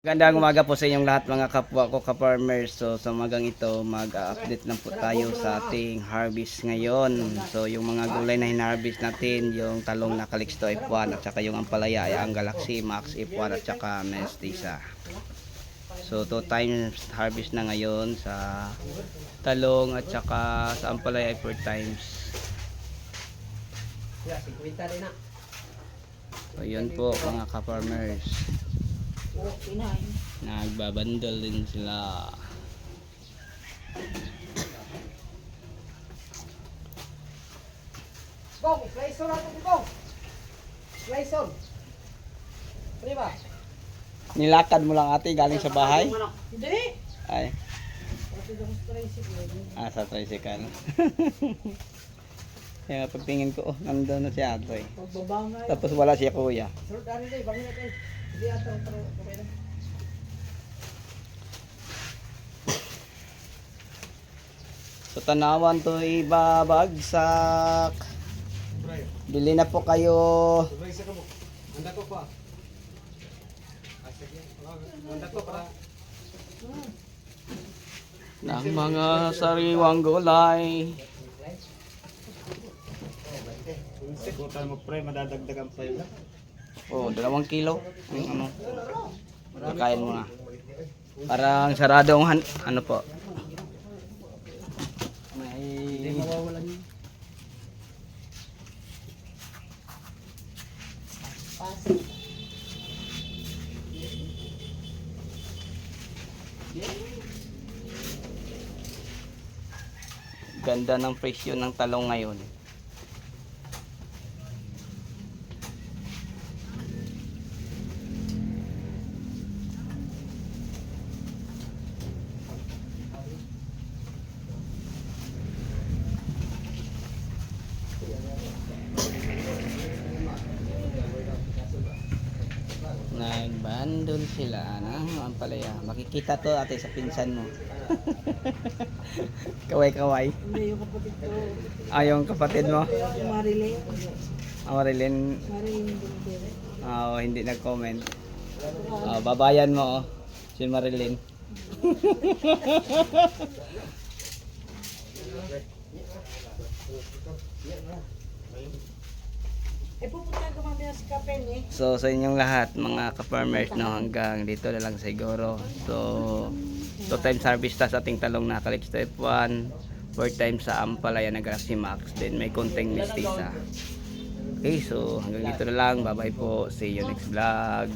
Gandang umaga po sa inyong lahat mga kapwa ko ka-farmers. So sa umagang ito mag-update lang po tayo sa ating harvest ngayon. So yung mga gulay na hinarvest natin, yung talong na Calixto F1 at saka yung ampalaya ay ang Galaxy Max F1 at saka Mestiza. So two times harvest na ngayon sa talong at saka sa ampalaya ay four times. So yun po mga ka-farmers. Nagbabandal din sila. Bong, Clayson natin Bong. Clayson. Pwede ba? Nilakad mo lang ate galing sa bahay? Hindi. Ay, tricycle. ah, sa tricycle. Kaya pagtingin ko, oh, nandun na si ate. Tapos wala siya kuya. Sir, dali dali, bangin natin. Hindi ata, pero okay na. So tanawan to ibabagsak. Bili na po kayo. Sa. Handa ko pa. Handa ko para. ng mga sariwang gulay. Sikutan mo pre, madadagdagan pa yun. Oh, dalawang kilo. Yung ano. Kakain mo na. Parang saradong han ano po. May mawawalan ganda ng presyo ng talong ngayon. Nagbandol sila ng ampalaya. Makikita to ate sa pinsan mo. Kaway-kaway. Hindi, yung kapatid ko. Ah, yung kapatid mo? Marilyn. Ah, Marilyn, Marilyn ah, oh, hindi nag-comment. Ah, babayan mo, oh. Si Marilyn. Eh, pupunta So, sa inyong lahat, mga ka-farmers, no, hanggang dito na lang siguro. So, two times harvest ta sa ating talong na Calixto F1, four times sa Ampalaya na Galaxy Max, then may konting mestiza. Okay, so hanggang dito na lang. Bye-bye po. See you next vlog.